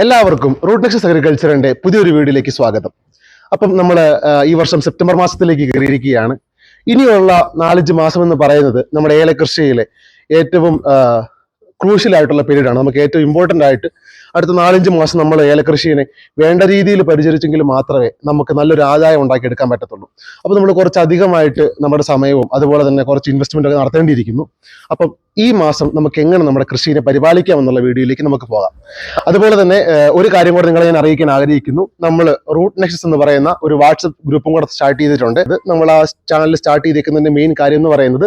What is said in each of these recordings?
എല്ലാവർക്കും root Nexus അഗ്രികൾച്ചറിന്റെ പുതിയൊരു വീഡിയോയിലേക്ക് സ്വാഗതം. അപ്പം നമ്മൾ ഈ വർഷം സെപ്റ്റംബർ മാസത്തിലേക്ക് കയറിയിരിക്കുകയാണ്. ഇനിയുള്ള നാലഞ്ച് മാസം എന്ന് പറയുന്നത് നമ്മുടെ ഏലകൃഷിയിലെ ഏറ്റവും ക്രൂഷ്യൽ ആയിട്ടുള്ള പീരീഡാണ് നമുക്ക് ഏറ്റവും ഇമ്പോർട്ടന്റ് ആയിട്ട് അടുത്ത നാലഞ്ച് മാസം നമ്മൾ ഏലകൃഷിയെ വേണ്ട രീതിയിൽ പരിചരിച്ചെങ്കിൽ മാത്രമേ നമുക്ക് നല്ലൊരു ആദായം ഉണ്ടാക്കിയെടുക്കാൻ പറ്റത്തുള്ളൂ. അപ്പോൾ നമ്മൾ കുറച്ച് അധികമായിട്ട് നമ്മുടെ സമയവും അതുപോലെ തന്നെ കുറച്ച് ഇൻവെസ്റ്റ്മെന്റ് ഒക്കെ നടത്തേണ്ടിയിരിക്കുന്നു. അപ്പം ഈ മാസം നമുക്ക് എങ്ങനെ നമ്മുടെ കൃഷിയെ പരിപാലിക്കാം എന്നുള്ള വീഡിയോയിലേക്ക് നമുക്ക് പോകാം. അതുപോലെ തന്നെ ഒരു കാര്യം കൂടെ നിങ്ങളെ ഞാൻ അറിയിക്കാൻ ആഗ്രഹിക്കുന്നു. നമ്മൾ റൂട്ട് നെക്സസ് എന്ന് പറയുന്ന ഒരു വാട്സപ്പ് ഗ്രൂപ്പും കൂടെ സ്റ്റാർട്ട് ചെയ്തിട്ടുണ്ട്. ഇത് നമ്മൾ ആ ചാനൽ സ്റ്റാർട്ട് ചെയ്തിരിക്കുന്നതിന്റെ മെയിൻ കാര്യം എന്ന് പറയുന്നത്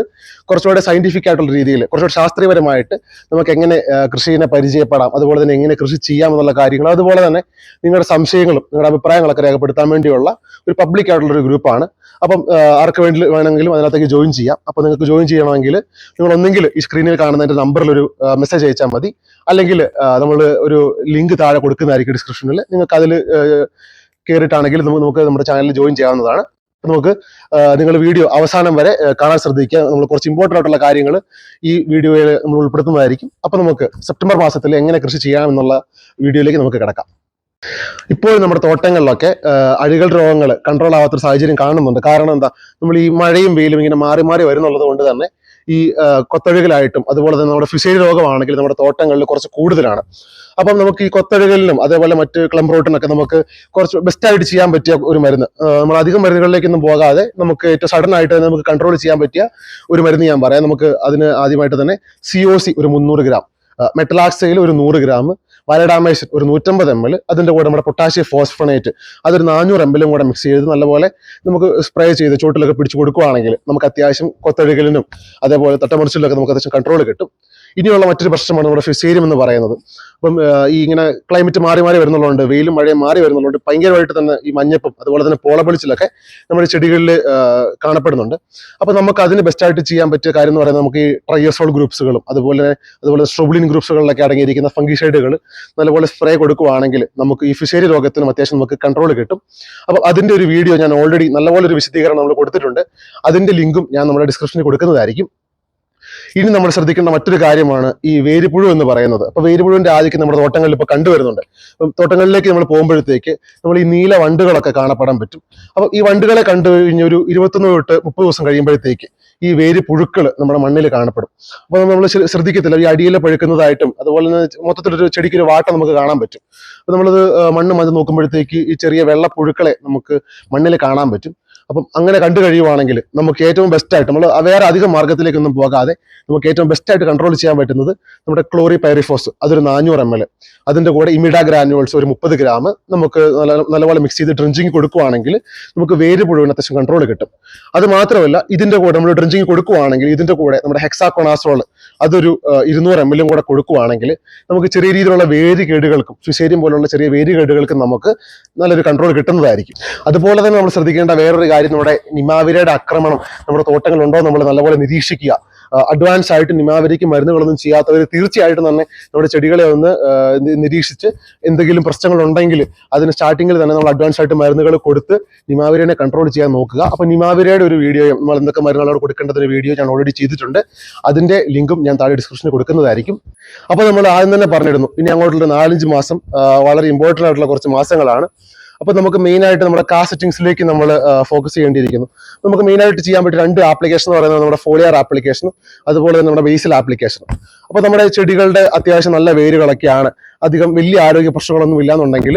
കുറച്ചുകൂടെ സയന്റിഫിക് ആയിട്ടുള്ള രീതിയിൽ കുറച്ചുകൂടെ ശാസ്ത്രീയപരമായിട്ട് നമുക്ക് എങ്ങനെ കൃഷിയെ പരിചയപ്പെടാം അതുപോലെ തന്നെ എങ്ങനെ ചെയ്യാം എന്നുള്ള കാര്യങ്ങൾ. അതുപോലെ തന്നെ നിങ്ങളുടെ സംശയങ്ങളും നിങ്ങളുടെ അഭിപ്രായങ്ങളൊക്കെ രേഖപ്പെടുത്താൻ വേണ്ടിയുള്ള ഒരു പബ്ലിക് ആയിട്ടുള്ള ഒരു ഗ്രൂപ്പാണ് അപ്പം ആർക്ക് വേണ്ടി വേണമെങ്കിലും അതിനകത്തേക്ക് ജോയിൻ ചെയ്യാം. അപ്പോൾ നിങ്ങൾക്ക് ജോയിൻ ചെയ്യണമെങ്കിൽ നിങ്ങൾ ഒന്നെങ്കിൽ ഈ സ്ക്രീനിൽ കാണുന്ന എന്റെ നമ്പറിൽ ഒരു മെസ്സേജ് അയച്ചാൽ മതി. അല്ലെങ്കിൽ നമ്മൾ ഒരു ലിങ്ക് താഴെ കൊടുക്കുന്നതായിരിക്കും ഡിസ്ക്രിപ്ഷനിൽ നിങ്ങൾക്ക് അതിൽ കയറിയിട്ടാണെങ്കിൽ നമുക്ക് നമ്മുടെ ചാനലിൽ ജോയിൻ ചെയ്യാവുന്നതാണ്. നമുക്ക് നിങ്ങൾ വീഡിയോ അവസാനം വരെ കാണാൻ ശ്രദ്ധിക്കുക. നമ്മൾ കുറച്ച് ഇമ്പോർട്ടന്റ് ആയിട്ടുള്ള കാര്യങ്ങൾ ഈ വീഡിയോയിൽ നമ്മൾ ഉൾപ്പെടുത്തുന്നതായിരിക്കും. അപ്പോൾ നമുക്ക് സെപ്റ്റംബർ മാസത്തിൽ എങ്ങനെ കൃഷി ചെയ്യാമെന്നുള്ള വീഡിയോയിലേക്ക് നമുക്ക് കിടക്കാം. ഇപ്പോൾ നമ്മുടെ തോട്ടങ്ങളിലൊക്കെ അഴികൾ രോഗങ്ങൾ കൺട്രോൾ ആവാത്തൊരു സാഹചര്യം കാണുന്നുണ്ട്. കാരണം എന്താ? നമ്മൾ ഈ മഴയും വെയിലും ഇങ്ങനെ മാറി മാറി വരുന്നുള്ളത് കൊണ്ട് തന്നെ ഈ കൊത്തഴുകലായിട്ടും അതുപോലെ തന്നെ നമ്മുടെ ഫിഷേരി രോഗമാണെങ്കിൽ നമ്മുടെ തോട്ടങ്ങളിൽ കുറച്ച് കൂടുതലാണ്. അപ്പം നമുക്ക് ഈ കൊത്തഴുകലിനും അതേപോലെ മറ്റ് ക്ലംബ്രോട്ടിനൊക്കെ നമുക്ക് കുറച്ച് ബെസ്റ്റ് ആയിട്ട് ചെയ്യാൻ പറ്റിയ ഒരു മരുന്ന്. നമ്മൾ അധികം മരുന്നുകളിലേക്കൊന്നും പോകാതെ നമുക്ക് ഏറ്റവും സഡൻ ആയിട്ട് തന്നെ നമുക്ക് കൺട്രോൾ ചെയ്യാൻ പറ്റിയ ഒരു മരുന്ന് ഞാൻ പറയാം. നമുക്ക് അതിന് ആദ്യമായിട്ട് തന്നെ സി ഒരു മുന്നൂറ് ഗ്രാം മെറ്റലാക്സയിൽ ഒരു നൂറ് ഗ്രാം വലഡാമേഷൻ ഒരു നൂറ്റമ്പത് എം എൽ അതിന്റെ കൂടെ നമ്മുടെ പൊട്ടാഷ്യം ഫോസ്ഫണേറ്റ് അതൊരു നാനൂറ് എം എല്ലും കൂടെ മിക്സ് ചെയ്ത് നല്ലപോലെ നമുക്ക് സ്പ്രേ ചെയ്ത് ചുവട്ടിലൊക്കെ പിടിച്ചു കൊടുക്കുകയാണെങ്കിൽ നമുക്ക് അത്യാവശ്യം കൊത്തഴുകലിനും അതേപോലെ തട്ടമറിച്ചിലൊക്കെ നമുക്ക് അത്യാവശ്യം കൺട്രോൾ കിട്ടും. ഇനിയുള്ള മറ്റൊരു പ്രശ്നമാണ് നമ്മുടെ ഫിസേരിയം എന്ന് പറയുന്നത്. അപ്പം ഈ ഇങ്ങനെ ക്ലൈമറ്റ് മാറി മാറി വരുന്നുള്ളതുകൊണ്ട് വെയിലും മഴയും മാറി വരുന്നുള്ളതുകൊണ്ട് ഭയങ്കരമായിട്ട് തന്നെ ഈ മഞ്ഞപ്പം അതുപോലെ തന്നെ പോളപ്പൊളിച്ചിലൊക്കെ നമ്മുടെ ചെടികളിൽ കാണപ്പെടുന്നുണ്ട്. അപ്പം നമുക്ക് അതിന് ബെസ്റ്റായിട്ട് ചെയ്യാൻ പറ്റിയ കാര്യം എന്ന് പറയുന്നത് നമുക്ക് ഈ ട്രയോസോൾ ഗ്രൂപ്പ്സുകളും അതുപോലെ അതുപോലെ സ്ട്രോബ്ലിൻ ഗ്രൂപ്പ്സുകളിലൊക്കെ അടങ്ങിയിരിക്കുന്ന ഫംഗിസൈഡുകൾ നല്ലപോലെ സ്പ്രേ കൊടുക്കുകയാണെങ്കിൽ നമുക്ക് ഈ ഫിഷേരി രോഗത്തിനും അത്യാവശ്യം നമുക്ക് കൺട്രോൾ കിട്ടും. അപ്പോൾ അതിന്റെ ഒരു വീഡിയോ ഞാൻ ഓൾറെഡി നല്ലപോലെ ഒരു വിശദീകരണം നമ്മൾ കൊടുത്തിട്ടുണ്ട്. അതിന്റെ ലിങ്കും ഞാൻ നമ്മുടെ ഡിസ്ക്രിപ്ഷനിൽ കൊടുക്കുന്നതായിരിക്കും. ഇനി നമ്മൾ ശ്രദ്ധിക്കേണ്ട മറ്റൊരു കാര്യമാണ് ഈ വേരുപുഴു എന്ന് പറയുന്നത്. അപ്പൊ വേരുപുഴുവിന്റെ ആദ്യം നമ്മുടെ തോട്ടങ്ങളിൽ ഇപ്പോൾ കണ്ടുവരുന്നുണ്ട്. അപ്പം തോട്ടങ്ങളിലേക്ക് നമ്മൾ പോകുമ്പോഴത്തേക്ക് നമ്മൾ ഈ നീല വണ്ടുകളൊക്കെ കാണപ്പെടാൻ പറ്റും. അപ്പൊ ഈ വണ്ടുകളെ കണ്ടു കഴിഞ്ഞ ഒരു ഇരുപത്തൊന്ന് തൊട്ട് മുപ്പത് ദിവസം കഴിയുമ്പോഴത്തേക്ക് ഈ വേര് പുഴുക്കൾ നമ്മുടെ മണ്ണിൽ കാണപ്പെടും. അപ്പൊ നമ്മൾ ശ്രദ്ധിക്കത്തില്ല. ഈ അടിയിലെ പഴുക്കുന്നതായിട്ടും അതുപോലെ തന്നെ മൊത്തത്തിലൊരു ചെടിക്ക് ഒരു വാട്ടം നമുക്ക് കാണാൻ പറ്റും. അപ്പൊ നമ്മളത് മണ്ണ് മതി നോക്കുമ്പോഴത്തേക്ക് ഈ ചെറിയ വെള്ളപ്പുഴുക്കളെ നമുക്ക് മണ്ണിൽ കാണാൻ പറ്റും. അപ്പം അങ്ങനെ കണ്ടു കഴിയുവാണെങ്കിൽ നമുക്ക് ഏറ്റവും ബെസ്റ്റ് ആയിട്ട് നമ്മൾ വേറെ അധികം മാർഗത്തിലേക്കൊന്നും പോകാതെ നമുക്ക് ഏറ്റവും ബെസ്റ്റ് ആയിട്ട് കൺട്രോൾ ചെയ്യാൻ പറ്റുന്നത് നമ്മുടെ ക്ലോറി പൈറിഫോസ് അതൊരു നാനൂറ് എം എൽ അതിന്റെ കൂടെ ഇമിഡ ഗ്രാനുവൽസ് ഒരു മുപ്പത് ഗ്രാം നമുക്ക് നല്ല നല്ലപോലെ മിക്സ് ചെയ്ത് ഡ്രിഞ്ചിങ് കൊടുക്കുവാണെങ്കിൽ നമുക്ക് വേര് പുഴുവിന് അത്യാവശ്യം കൺട്രോൾ കിട്ടും. അത് മാത്രമല്ല ഇതിന്റെ കൂടെ നമ്മൾ ഡ്രിഞ്ചിങ് കൊടുക്കുവാണെങ്കിൽ ഇതിന്റെ കൂടെ നമ്മുടെ ഹെക്സാക്കോണാസോൾ അതൊരു ഇരുന്നൂറ് എം എല്ലും കൂടെ കൊടുക്കുവാണെങ്കിൽ നമുക്ക് ചെറിയ രീതിയിലുള്ള വേര് കേടുകൾക്കും ഫിസേരിയം പോലുള്ള ചെറിയ വേര് കേടുകൾക്കും നമുക്ക് നല്ലൊരു കൺട്രോൾ കിട്ടുന്നതായിരിക്കും. അതുപോലെ തന്നെ നമ്മൾ ശ്രദ്ധിക്കേണ്ട വേറൊരു നമ്മുടെ നിമാവിരയുടെ ആക്രമണം. നമ്മുടെ തോട്ടങ്ങളുണ്ടോ നമ്മൾ നല്ലപോലെ നിരീക്ഷിക്കുക. അഡ്വാൻസ് ആയിട്ട് നിമാവിരയ്ക്ക് മരുന്നുകളൊന്നും ചെയ്യാത്തവർ തീർച്ചയായിട്ടും തന്നെ നമ്മുടെ ചെടികളെ ഒന്ന് നിരീക്ഷിച്ച് എന്തെങ്കിലും പ്രശ്നങ്ങൾ ഉണ്ടെങ്കിൽ അതിന് സ്റ്റാർട്ടിങ്ങിൽ തന്നെ നമ്മൾ അഡ്വാൻസ് ആയിട്ട് മരുന്നുകൾ കൊടുത്ത് നിമാവിരനെ കൺട്രോൾ ചെയ്യാൻ നോക്കുക. അപ്പോൾ നിമാവിരയുടെ ഒരു വീഡിയോ നമ്മൾ എന്തൊക്കെ മരുന്നുകളോട് കൊടുക്കേണ്ടത് വീഡിയോ ഞാൻ ഓൾറെഡി ചെയ്തിട്ടുണ്ട്. അതിന്റെ ലിങ്കും ഞാൻ താഴെ ഡിസ്ക്രിപ്ഷനിൽ കൊടുക്കുന്നതായിരിക്കും. അപ്പോൾ നമ്മൾ ആദ്യം തന്നെ പറഞ്ഞിരുന്നു ഇനി അങ്ങോട്ടുള്ള നാലഞ്ച് മാസം വളരെ ഇമ്പോർട്ടന്റ് ആയിട്ടുള്ള കുറച്ച് മാസങ്ങളാണ്. അപ്പൊ നമുക്ക് മെയിൻ ആയിട്ട് നമ്മുടെ കാ സെറ്റിംഗ്സിലേക്ക് നമ്മൾ ഫോക്കസ് ചെയ്യേണ്ടിയിരിക്കുന്നു. നമുക്ക് മെയിൻ ആയിട്ട് ചെയ്യാൻ പറ്റിയ രണ്ട് ആപ്ലിക്കേഷൻ എന്ന് പറയുന്നത് നമ്മുടെ ഫോളിയർ ആപ്ലിക്കേഷനും അതുപോലെ തന്നെ നമ്മുടെ ബേസിൽ ആപ്ലിക്കേഷനും അപ്പൊ നമ്മുടെ ചെടികളുടെ അത്യാവശ്യം നല്ല വേരുകളൊക്കെയാണ് അധികം വലിയ ആരോഗ്യ പ്രശ്നങ്ങളൊന്നും ഇല്ലാന്നുണ്ടെങ്കിൽ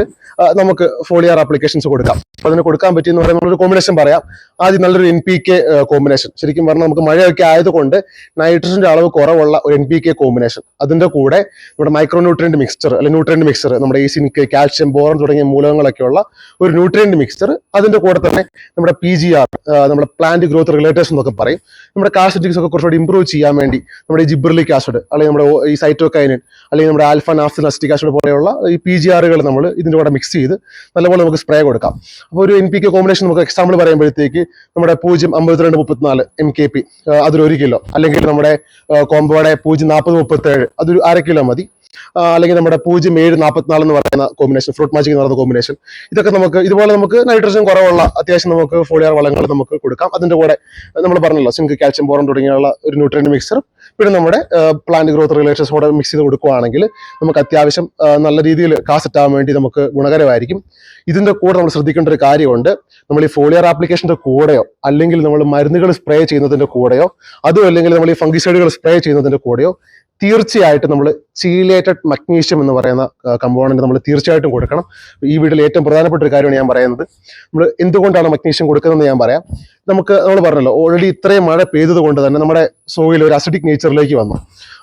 നമുക്ക് ഫോളിയർ ആപ്ലിക്കേഷൻസ് കൊടുക്കാം. അപ്പൊ അതിന് കൊടുക്കാൻ പറ്റിയെന്ന് പറയുന്ന ഒരു കോമ്പിനേഷൻ പറയാം. ആദ്യം നല്ലൊരു എൻ പി കെ കോമ്പിനേഷൻ ശരിക്കും പറഞ്ഞാൽ നമുക്ക് മഴയൊക്കെ ആയതുകൊണ്ട് നൈട്രജന്റെ അളവ് കുറവുള്ള ഒരു എൻ പി കെ കോമ്പിനേഷൻ അതിന്റെ കൂടെ നമ്മുടെ മൈക്രോ ന്യൂട്രിയന്റ് മിക്സ്ചർ അല്ലെങ്കിൽ ന്യൂട്രിയന്റ് മിക്സ്ചർ നമ്മുടെ ഈ സിനിക്ക് കാൽഷ്യം ബോറൻ തുടങ്ങിയ മൂലകങ്ങളൊക്കെയുള്ള ഒരു ന്യൂട്രിയന്റ് മിക്സ്ചർ അതിന്റെ കൂടെ തന്നെ നമ്മുടെ പി ജി ആർ നമ്മുടെ പ്ലാന്റ് ഗ്രോത്ത് റിലേറ്റേഴ്സ് എന്നൊക്കെ പറയും. നമ്മുടെ കാസറ്റിക്സ് ഒക്കെ കുറച്ചുകൂടി ഇമ്പ്രൂവ് ചെയ്യാൻ വേണ്ടി നമ്മുടെ ജിബ്രലിക് ആസിഡ് അല്ലെങ്കിൽ നമ്മുടെ ഈ സൈറ്റോകൈനിൻ അല്ലെങ്കിൽ നമ്മുടെ ആൽഫ നാഫ്സിൻ ആസിഡ് പോലെയുള്ള ഈ പി ജി ആറുകൾ നമ്മൾ ഇതിന്റെ കൂടെ മിക്സ് ചെയ്ത് നല്ലപോലെ നമുക്ക് സ്പ്രേ കൊടുക്കാം. അപ്പോൾ ഒരു എൻ പി കെ കോമ്പിനേഷൻ നമുക്ക് എക്സാമ്പിൾ പറയുമ്പോഴത്തേക്ക് നമ്മുടെ പൂജ്യം അമ്പത്തിരണ്ട് മുപ്പത്തിനാല് എം കെ പി അതൊരു ഒരു കിലോ. അല്ലെങ്കിൽ നമ്മുടെ കോമ്പോയുടെ പൂജ്യം നാൽപ്പത് മുപ്പത്തേഴ് അതൊരു അര കിലോ മതി. അല്ലെങ്കിൽ നമ്മുടെ പൂജ്യം ഏഴ് നാൽപ്പത്തിനാല് എന്ന് പറയുന്ന കോമ്പിനേഷൻ ഫ്രൂട്ട് മാജിക് എന്ന് പറയുന്ന കോമ്പിനേഷൻ ഇതൊക്കെ നമുക്ക് ഇതുപോലെ നമുക്ക് നൈട്രജൻ കുറവുള്ള അത്യാവശ്യം നമുക്ക് ഫോളിയർ വളങ്ങൾ നമുക്ക് കൊടുക്കാം. അതിന്റെ കൂടെ നമ്മൾ പറഞ്ഞല്ലോ സിങ്ക് കാൽഷ്യം ബോറൺ തുടങ്ങിയുള്ള ഒരു ന്യൂട്രിയൻ മിക്സർ പിന്നെ നമ്മുടെ പ്ലാന്റ് ഗ്രോത്ത് റിലേഷൻസ് കൂടെ മിക്സ് ചെയ്ത് കൊടുക്കുകയാണെങ്കിൽ നമുക്ക് അത്യാവശ്യം അത്യാവശ്യം നല്ല രീതിയിൽ കാസെറ്റാൻ വേണ്ടി നമുക്ക് ഗുണകരമായിരിക്കും. ഇതിന്റെ കൂടെ നമ്മൾ ശ്രദ്ധിക്കേണ്ട ഒരു കാര്യമുണ്ട്. നമ്മൾ ഈ ഫോളിയർ ആപ്ലിക്കേഷന്റെ കൂടെയോ അല്ലെങ്കിൽ നമ്മൾ മരുന്നുകൾ സ്പ്രേ ചെയ്യുന്നതിന്റെ കൂടെയോ അതോ അല്ലെങ്കിൽ നമ്മൾ ഈ ഫംഗിസൈഡുകൾ സ്പ്രേ ചെയ്യുന്നതിന്റെ കൂടെയോ തീർച്ചയായിട്ടും നമ്മൾ ചീലേറ്റഡ് മഗ്നീഷ്യം എന്ന് പറയുന്ന കമ്പോണന്റ് നമ്മൾ തീർച്ചയായിട്ടും കൊടുക്കണം. ഈ വീട്ടിൽ ഏറ്റവും പ്രധാനപ്പെട്ട ഒരു കാര്യമാണ് ഞാൻ പറയുന്നത്. നമ്മൾ എന്തുകൊണ്ടാണ് മഗ്നീഷ്യം കൊടുക്കുന്നതെന്ന് ഞാൻ പറയാം. നമുക്ക് നമ്മൾ പറഞ്ഞല്ലോ ഓൾറെഡി ഇത്രയും മഴ പെയ്തത് കൊണ്ട് തന്നെ നമ്മുടെ സോയിൽ ഒരു അസിഡിക് നേച്ചറിലേക്ക് വന്നു.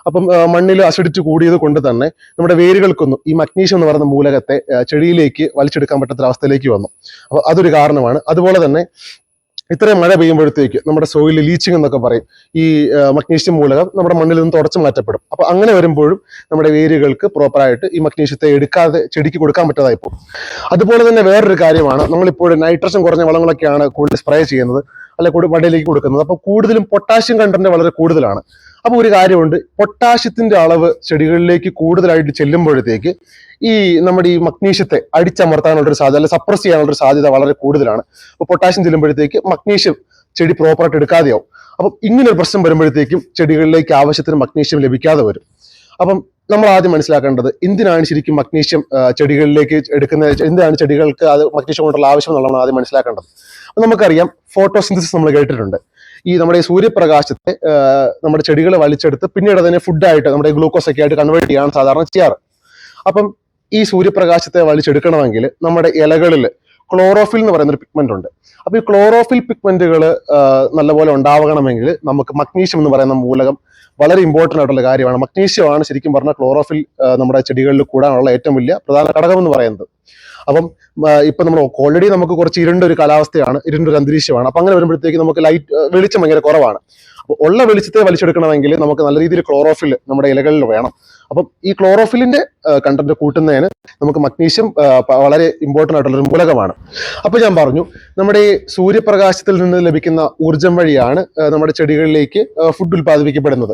അപ്പം മണ്ണിൽ അസിഡിറ്റി കൂടിയത് കൊണ്ട് തന്നെ നമ്മുടെ വേരുകൾക്കൊന്നും ഈ മഗ്നീഷ്യം എന്ന് പറയുന്ന മൂലകത്തെ ചെടിയിലേക്ക് വലിച്ചെടുക്കാൻ പറ്റാത്ത അവസ്ഥയിലേക്ക് വന്നു. അപ്പോൾ അതൊരു കാരണമാണ്. അതുപോലെ തന്നെ ഇത്രയും മഴ പെയ്യുമ്പോഴത്തേക്ക് നമ്മുടെ സോയിൽ ലീച്ചിങ് എന്നൊക്കെ പറയും. ഈ മഗ്നീഷ്യം മൂലകം നമ്മുടെ മണ്ണിൽ നിന്ന് തുടച്ചു മാറ്റപ്പെടും. അപ്പൊ അങ്ങനെ വരുമ്പോഴും നമ്മുടെ വേരുകൾക്ക് പ്രോപ്പറായിട്ട് ഈ മഗ്നീഷ്യത്തെ എടുക്കാതെ ചെടിക്ക് കൊടുക്കാൻ പറ്റാതായി പോകും. അതുപോലെ തന്നെ വേറൊരു കാര്യമാണ്. നമ്മളിപ്പോൾ നൈട്രജൻ കുറഞ്ഞ വളങ്ങളൊക്കെയാണ് കൂടുതൽ സ്പ്രേ ചെയ്യുന്നത് അല്ലെ കൂടുതൽ വടയിലേക്ക് കൊടുക്കുന്നത്. അപ്പോൾ കൂടുതലും പൊട്ടാഷ്യം കണ്ടന്റ് വളരെ കൂടുതലാണ്. അപ്പോൾ ഒരു കാര്യമുണ്ട് പൊട്ടാഷ്യത്തിന്റെ അളവ് ചെടികളിലേക്ക് കൂടുതലായിട്ട് ചെല്ലുമ്പോഴത്തേക്ക് ഈ നമ്മുടെ ഈ മഗ്നീഷ്യത്തെ അടിച്ചമർത്താനുള്ള ഒരു സാധ്യത അല്ലെങ്കിൽ സപ്രസ് ചെയ്യാനുള്ള ഒരു സാധ്യത വളരെ കൂടുതലാണ്. അപ്പോൾ പൊട്ടാഷ്യം ചെല്ലുമ്പോഴത്തേക്ക് മഗ്നീഷ്യം ചെടി പ്രോപ്പറായിട്ട് എടുക്കാതെയാവും. അപ്പം ഇങ്ങനെ ഒരു പ്രശ്നം വരുമ്പോഴത്തേക്കും ചെടികളിലേക്ക് ആവശ്യത്തിന് മഗ്നീഷ്യം ലഭിക്കാതെ വരും. അപ്പം നമ്മൾ ആദ്യം മനസ്സിലാക്കേണ്ടത് എന്തിനാണ് ശരിക്കും മഗ്നീഷ്യം ചെടികളിലേക്ക് എടുക്കുന്ന എന്തിനാണ് ചെടികൾക്ക് അത് മഗ്നീഷ്യം കൊണ്ടുള്ള ആവശ്യം എന്നുള്ളതാണ് ആദ്യം മനസ്സിലാക്കേണ്ടത്. നമുക്കറിയാം ഫോട്ടോസിന്തസിസ് നമ്മൾ കേട്ടിട്ടുണ്ട്. ഈ നമ്മുടെ ഈ സൂര്യപ്രകാശത്തെ നമ്മുടെ ചെടികൾ വലിച്ചെടുത്ത് പിന്നീട് അതിനെ ഫുഡായിട്ട് നമ്മുടെ ഗ്ലൂക്കോസ് ഒക്കെ ആയിട്ട് കൺവേർട്ട് ചെയ്യാണ് സാധാരണ ചെയ്യാറ്. അപ്പം ഈ സൂര്യപ്രകാശത്തെ വലിച്ചെടുക്കണമെങ്കിൽ നമ്മുടെ ഇലകളിൽ ക്ലോറോഫിൽ എന്ന് പറയുന്ന ഒരു പിഗ്മെന്റ് ഉണ്ട്. അപ്പൊ ഈ ക്ലോറോഫിൽ പിഗ്മെന്റുകൾ നല്ലപോലെ ഉണ്ടാവണമെങ്കിൽ നമുക്ക് മഗ്നീഷ്യം എന്ന് പറയുന്ന മൂലകം വളരെ ഇമ്പോർട്ടന്റ് ആയിട്ടുള്ള കാര്യമാണ്. മഗ്നീഷ്യമാണ് ശരിക്കും പറഞ്ഞാൽ ക്ലോറോഫിൽ നമ്മുടെ ചെടികളിൽ കൂടാനുള്ള ഏറ്റവും വലിയ പ്രധാന ഘടകം എന്ന് പറയുന്നത്. അപ്പം ഇപ്പൊ നമ്മൾ ഓൾറെഡി നമുക്ക് കുറച്ച് ഇരുണ്ട ഒരു കാലാവസ്ഥയാണ് ഇരുണ്ട ഒരു അന്തരീക്ഷമാണ്. അപ്പൊ അങ്ങനെ വരുമ്പോഴത്തേക്ക് നമുക്ക് ലൈറ്റ് വെളിച്ചം ഭയങ്കര കുറവാണ്. അപ്പോൾ ഉള്ള വെളിച്ചത്തെ വലിച്ചെടുക്കണമെങ്കിൽ നമുക്ക് നല്ല രീതിയിൽ ക്ലോറോഫിൽ നമ്മുടെ ഇലകളിൽ വേണം. അപ്പം ഈ ക്ലോറോഫിലിന്റെ കണ്ടന്റ് കൂട്ടുന്നതിന് നമുക്ക് മഗ്നീഷ്യം വളരെ ഇമ്പോർട്ടന്റ് ആയിട്ടുള്ള ഒരു മൂലകമാണ്. അപ്പൊ ഞാൻ പറഞ്ഞു നമ്മുടെ ഈ സൂര്യപ്രകാശത്തിൽ നിന്ന് ലഭിക്കുന്ന ഊർജം വഴിയാണ് നമ്മുടെ ചെടികളിലേക്ക് ഫുഡ് ഉൽപ്പാദിപ്പിക്കപ്പെടുന്നത്.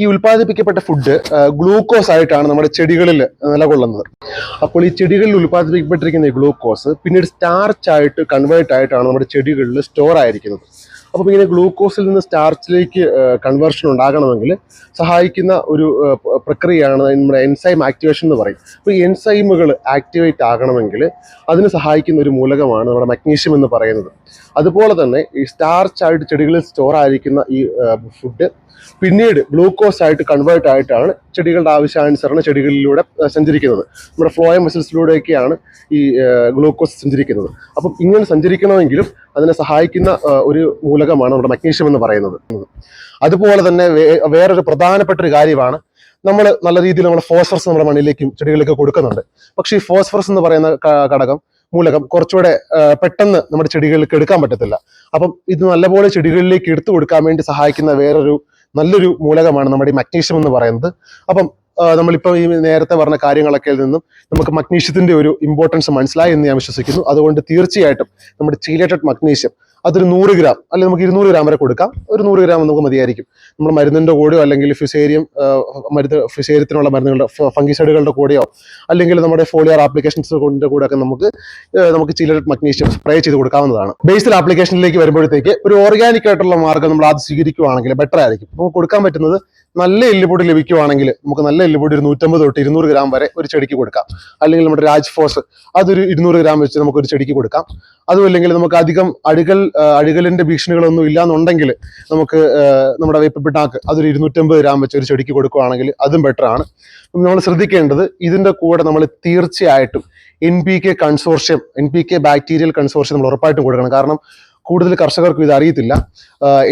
ഈ ഉൽപ്പാദിപ്പിക്കപ്പെട്ട ഫുഡ് ഗ്ലൂക്കോസ് ആയിട്ടാണ് നമ്മുടെ ചെടികളിൽ നിലകൊള്ളുന്നത്. അപ്പോൾ ഈ ചെടികളിൽ ഉൽപ്പാദിപ്പിക്കപ്പെട്ടിരിക്കുന്ന ഈ ഗ്ലൂക്കോസ് പിന്നീട് സ്റ്റാർച്ച് ആയിട്ട് കൺവേർട്ട് ആയിട്ടാണ് നമ്മുടെ ചെടികളിൽ സ്റ്റോർ ആയിരിക്കുന്നത്. അപ്പോൾ ഇങ്ങനെ ഗ്ലൂക്കോസിൽ നിന്ന് സ്റ്റാർച്ചിലേക്ക് കൺവേർഷൻ ഉണ്ടാകണമെങ്കിൽ സഹായിക്കുന്ന ഒരു പ്രക്രിയയാണ് നമ്മുടെ എൻസൈം ആക്ടിവേഷൻ എന്ന് പറയും. അപ്പോൾ ഈ എൻസൈമുകൾ ആക്ടിവേറ്റ് ആകണമെങ്കിൽ അതിന് സഹായിക്കുന്ന ഒരു മൂലകമാണ് നമ്മുടെ മഗ്നീഷ്യം എന്ന് പറയുന്നത്. അതുപോലെ തന്നെ ഈ സ്റ്റാർച്ചായിട്ട് ചെടികളിൽ സ്റ്റോർ ആയിരിക്കുന്ന ഈ ഫുഡ് പിന്നീട് ഗ്ലൂക്കോസ് ആയിട്ട് കൺവേർട്ട് ആയിട്ടാണ് ചെടികളുടെ ആവശ്യാനുസരണം ചെടികളിലൂടെ സഞ്ചരിക്കുന്നത്. നമ്മുടെ ഫ്ലോയം വെസൽസിലൂടെയൊക്കെയാണ് ഈ ഗ്ലൂക്കോസ് സഞ്ചരിക്കുന്നത്. അപ്പം ഇങ്ങനെ സഞ്ചരിക്കണമെങ്കിലും അതിനെ സഹായിക്കുന്ന ഒരു മൂലകമാണ് നമ്മുടെ മഗ്നീഷ്യം എന്ന് പറയുന്നത്. അതുപോലെ തന്നെ വേറൊരു പ്രധാനപ്പെട്ട ഒരു കാര്യമാണ് നമ്മൾ നല്ല രീതിയിൽ നമ്മൾ ഫോസ്ഫറസ് നമ്മുടെ മണ്ണിലേക്കും ചെടികളിലേക്ക് കൊടുക്കുന്നുണ്ട്. പക്ഷേ ഈ ഫോസ്ഫറസ് എന്ന് പറയുന്ന ഘടകം മൂലകം കുറച്ചുകൂടെ പെട്ടെന്ന് നമ്മുടെ ചെടികളിലേക്ക് എടുക്കാൻ പറ്റത്തില്ല. അപ്പം ഇത് നല്ലപോലെ ചെടികളിലേക്ക് എടുത്തു കൊടുക്കാൻ വേണ്ടി സഹായിക്കുന്ന വേറൊരു നല്ലൊരു മൂലകമാണ് നമ്മുടെ ഈ മഗ്നീഷ്യം എന്ന് പറയുന്നത്. അപ്പം നമ്മളിപ്പോൾ ഈ നേരത്തെ പറഞ്ഞ കാര്യങ്ങളൊക്കെ നിന്നും നമുക്ക് മഗ്നീഷ്യത്തിന്റെ ഒരു ഇമ്പോർട്ടൻസ് മനസ്സിലായി എന്ന് ഞാൻ വിശ്വസിക്കുന്നു. അതുകൊണ്ട് തീർച്ചയായിട്ടും നമ്മുടെ ചീലേറ്റഡ് മഗ്നീഷ്യം അതൊരു നൂറ് ഗ്രാം അല്ലെങ്കിൽ നമുക്ക് ഇരുന്നൂറ് ഗ്രാം വരെ കൊടുക്കാം. ഒരു നൂറ് ഗ്രാം നമുക്ക് മതിയായിരിക്കും. നമ്മൾ മരുന്നിന്റെ കൂടെയോ അല്ലെങ്കിൽ ഫിസേരിയം മരുന്ന് ഫിസേരിയത്തിനുള്ള മരുന്നുകളുടെ ഫംഗിസൈഡുകളുടെ കൂടെയോ അല്ലെങ്കിൽ നമ്മുടെ ഫോളിയർ ആപ്ലിക്കേഷൻസ് കൊണ്ട് കൂടെ ഒക്കെ നമുക്ക് നമുക്ക് ചിലർ മഗ്നീഷ്യം സ്പ്രേ ചെയ്ത് കൊടുക്കാവുന്നതാണ്. ബേസിൽ ആപ്ലിക്കേഷനിലേക്ക് വരുമ്പോഴത്തേക്ക് ഒരു ഓർഗാനിക് ആയിട്ടുള്ള മാർഗം നമ്മൾ അത് സ്വീകരിക്കുകയാണെങ്കിൽ ബെറ്റർ ആയിരിക്കും. നമുക്ക് കൊടുക്കാൻ പറ്റുന്നത് നല്ല എല്ലുപൊടി ലഭിക്കുവാണെങ്കിൽ നമുക്ക് നല്ല എല്ലുപൊടി ഒരു നൂറ്റമ്പത് തൊട്ട് ഇരുന്നൂറ് ഗ്രാം വരെ ഒരു ചെടിക്ക് കൊടുക്കാം. അല്ലെങ്കിൽ നമ്മുടെ രാജ് അതൊരു ഇരുന്നൂറ് ഗ്രാം വെച്ച് നമുക്ക് ഒരു ചെടിക്ക് കൊടുക്കാം. അതും അല്ലെങ്കിൽ നമുക്ക് അധികം അഴുകൽ അഴുകലിന്റെ ഭീഷണികളൊന്നും ഇല്ലാന്നുണ്ടെങ്കിൽ നമുക്ക് നമ്മുടെ വേപ്പിപ്പിട്ടാക്ക് അതൊരു ഇരുന്നൂറ്റമ്പത് ഗ്രാം വെച്ച് ഒരു ചെടിക്ക് കൊടുക്കുകയാണെങ്കിൽ അതും ബെറ്റർ ആണ്. നമ്മൾ ശ്രദ്ധിക്കേണ്ടത് ഇതിന്റെ കൂടെ നമ്മൾ തീർച്ചയായിട്ടും N P K consortium N P K bacterial consortium നമ്മൾ ഉറപ്പായിട്ടും കൊടുക്കണം. കാരണം കൂടുതൽ കർഷകർക്കും ഇത് അറിയത്തില്ല.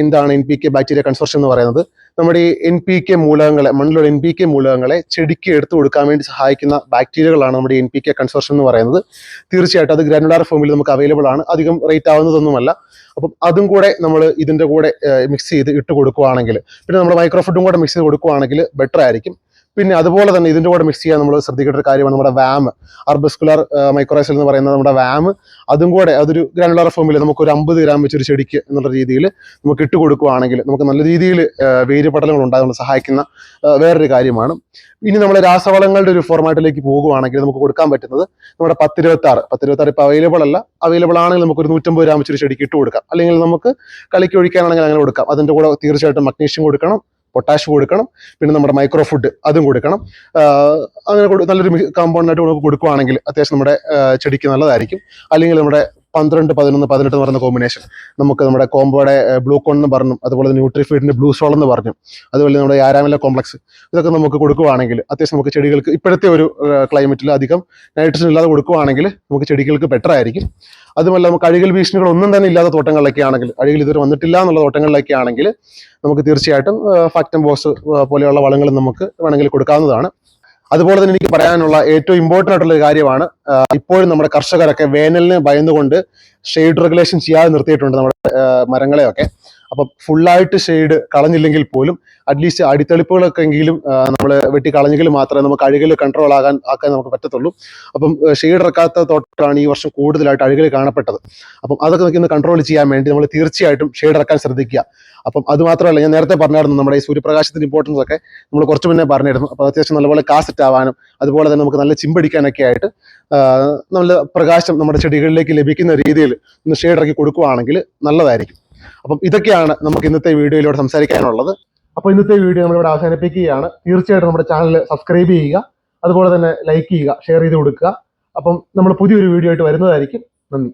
എന്താണ് N P K bacteria consortium എന്ന് പറയുന്നത്? നമ്മുടെ ഈ എൻ പി കെ മൂലകങ്ങളെ മണ്ണിലുള്ള എൻ പി കെ മൂലകങ്ങളെ ചെടിക്ക് എടുത്തു കൊടുക്കാൻ വേണ്ടി സഹായിക്കുന്ന ബാക്ടീരിയകളാണ് നമ്മുടെ എൻ പി കെ കൺസോർഷ്യം എന്ന് പറയുന്നത്. തീർച്ചയായിട്ടും അത് ഗ്രാനുലാർ ഫോമിൽ നമുക്ക് അവൈലബിൾ ആണ്. അധികം റേറ്റ് ആവുന്നതൊന്നുമല്ല. അപ്പം അതും കൂടെ നമ്മൾ ഇതിന്റെ കൂടെ മിക്സ് ചെയ്ത് ഇട്ട് കൊടുക്കുകയാണെങ്കിൽ പിന്നെ നമ്മൾ മൈക്രോ ഫുഡും കൂടെ മിക്സ് ചെയ്ത് കൊടുക്കുകയാണെങ്കിൽ ബെറ്റർ ആയിരിക്കും. പിന്നെ അതുപോലെ തന്നെ ഇതിന്റെ കൂടെ മിക്സ് ചെയ്യാൻ നമ്മൾ ശ്രദ്ധിക്കേണ്ട ഒരു കാര്യമാണ് നമ്മുടെ വാം അർബസ്കുലർ മൈക്രോസൽ എന്ന് പറയുന്നത് നമ്മുടെ വാം അതും കൂടെ അതൊരു ഗ്രാനുലർ ഫോമിൽ നമുക്ക് ഒരു അമ്പത് ഗ്രാം വെച്ചൊരു ചെടിക്ക് എന്നുള്ള രീതിയിൽ നമുക്ക് ഇട്ട് കൊടുക്കുകയാണെങ്കിൽ നമുക്ക് നല്ല രീതിയിൽ വേരുപടലങ്ങൾ ഉണ്ടാകാൻ സഹായിക്കുന്ന വേറൊരു കാര്യമാണ്. ഇനി നമ്മൾ രാസവളങ്ങളുടെ ഒരു ഫോർമാറ്റിലേക്ക് പോകുകയാണെങ്കിൽ നമുക്ക് കൊടുക്കാൻ പറ്റുന്നത് നമ്മുടെ പത്തിരുപത്തി ആറ് പത്തിരുപത്തി ആറ് ഇപ്പോൾ അവൈലബിൾ അല്ല. അവൈലബിൾ ആണെങ്കിൽ നമുക്ക് ഒരു നൂറ്റമ്പത് ഗ്രാം വെച്ചൊരു ചെടിക്ക് ഇട്ട് കൊടുക്കാം. അല്ലെങ്കിൽ നമുക്ക് കളിക്ക് ഒഴിക്കാനാണെങ്കിൽ അങ്ങനെ കൊടുക്കാം. അതിന്റെ കൂടെ തീർച്ചയായിട്ടും മഗ്നീഷ്യം കൊടുക്കണം. പൊട്ടാഷ് കൊടുക്കണം. പിന്നെ നമ്മുടെ മൈക്രോ ഫുഡ് അതും കൊടുക്കണം. അങ്ങനെ നല്ലൊരു കോമ്പൗണ്ടായിട്ട് നമുക്ക് കൊടുക്കുവാണെങ്കിൽ അത്യാവശ്യം നമ്മുടെ ചെടിക്ക് നല്ലതായിരിക്കും. അല്ലെങ്കിൽ നമ്മുടെ പന്ത്രണ്ട് പതിനൊന്ന് പതിനെട്ട് എന്ന് പറയുന്ന കോമ്പിനേഷൻ നമുക്ക് നമ്മുടെ കോമ്പോയുടെ ബ്ലൂ കോൺ എന്ന് പറഞ്ഞു അതുപോലെ ന്യൂട്രിഫീഡിന്റെ ബ്ലൂ സോൾ എന്ന് പറഞ്ഞു അതുപോലെ നമ്മുടെ ആരാമല കോംപ്ലക്സ് ഇതൊക്കെ നമുക്ക് കൊടുക്കുവാണെങ്കിൽ അത്യാവശ്യം നമുക്ക് ചെടികൾക്ക് ഇപ്പോഴത്തെ ഒരു ക്ലൈമറ്റിൽ അധികം നൈട്രജൻ ഇല്ലാതെ കൊടുക്കുവാണെങ്കിൽ നമുക്ക് ചെടികൾക്ക് ബെറ്റർ ആയിരിക്കും. അതുമല്ല നമുക്ക് അഴുകൽ ഭീഷണികൾ ഒന്നും തന്നെ ഇല്ലാത്ത തോട്ടങ്ങളിലൊക്കെ ആണെങ്കിൽ അഴുകൽ ഇതുവരെ വന്നിട്ടില്ല എന്നുള്ള തോട്ടങ്ങളിലൊക്കെ ആണെങ്കിൽ നമുക്ക് തീർച്ചയായിട്ടും ഫാക്ടം ബോസ് പോലെയുള്ള വളങ്ങൾ നമുക്ക് വേണമെങ്കിൽ കൊടുക്കാവുന്നതാണ്. അതുപോലെ തന്നെ എനിക്ക് പറയാനുള്ള ഏറ്റവും ഇമ്പോർട്ടന്റ് ആയിട്ടുള്ള ഒരു കാര്യമാണ് ഇപ്പോഴും നമ്മുടെ കർഷകരൊക്കെ വേനലിന് ഭയന്നുകൊണ്ട് ഷെയ്ഡ് റെഗുലേഷൻ ചെയ്യാതെ നിർത്തിയിട്ടുണ്ട് നമ്മുടെ മരങ്ങളെയൊക്കെ. അപ്പം ഫുള്ളായിട്ട് ഷെയ്ഡ് കളഞ്ഞില്ലെങ്കിൽ പോലും അറ്റ്ലീസ്റ്റ് അടിത്തെളിപ്പുകളൊക്കെ എങ്കിലും നമ്മൾ വെട്ടി കളഞ്ഞെങ്കിൽ മാത്രമേ നമുക്ക് അഴുകൽ കൺട്രോൾ ആകാൻ ആക്കാൻ നമുക്ക് പറ്റത്തുള്ളൂ. അപ്പം ഷെയ്ഡ് ഇറക്കാത്ത തോട്ടാണ് ഈ വർഷം കൂടുതലായിട്ട് അഴുകൽ കാണപ്പെട്ടത്. അപ്പം അതൊക്കെ ഇന്ന് കൺട്രോൾ ചെയ്യാൻ വേണ്ടി നമ്മൾ തീർച്ചയായിട്ടും ഷെയ്ഡ് ഇറക്കാൻ ശ്രദ്ധിക്കുക. അപ്പം അത് മാത്രമല്ല ഞാൻ നേരത്തെ പറഞ്ഞായിരുന്നു നമ്മുടെ ഈ സൂര്യപ്രകാശത്തിന്റെ ഇമ്പോർട്ടൻസ് ഒക്കെ നമ്മൾ കുറച്ച് മുന്നേ പറഞ്ഞിരുന്നു. അപ്പോൾ അത്യാവശ്യം നല്ലപോലെ കാസറ്റ് ആവാനും അതുപോലെ തന്നെ നമുക്ക് നല്ല ചിമ്പടിക്കാനൊക്കെ ആയിട്ട് നല്ല പ്രകാശം നമ്മുടെ ചെടികളിലേക്ക് ലഭിക്കുന്ന രീതിയിൽ ഒന്ന് ഷെയ്ഡ് ഇറക്കി കൊടുക്കുകയാണെങ്കിൽ നല്ലതായിരിക്കും. അപ്പം ഇതൊക്കെയാണ് നമുക്ക് ഇന്നത്തെ വീഡിയോയിലൂടെ സംസാരിക്കാനുള്ളത്. അപ്പോൾ ഇന്നത്തെ വീഡിയോ നമ്മളിവിടെ അവസാനിപ്പിക്കുകയാണ്. തീർച്ചയായിട്ടും നമ്മുടെ ചാനൽ സബ്സ്ക്രൈബ് ചെയ്യുക അതുപോലെ തന്നെ ലൈക്ക് ചെയ്യുക ഷെയർ ചെയ്ത് കൊടുക്കുക. അപ്പം നമ്മൾ പുതിയൊരു വീഡിയോ ആയിട്ട് വരുന്നതായിരിക്കും. നന്ദി.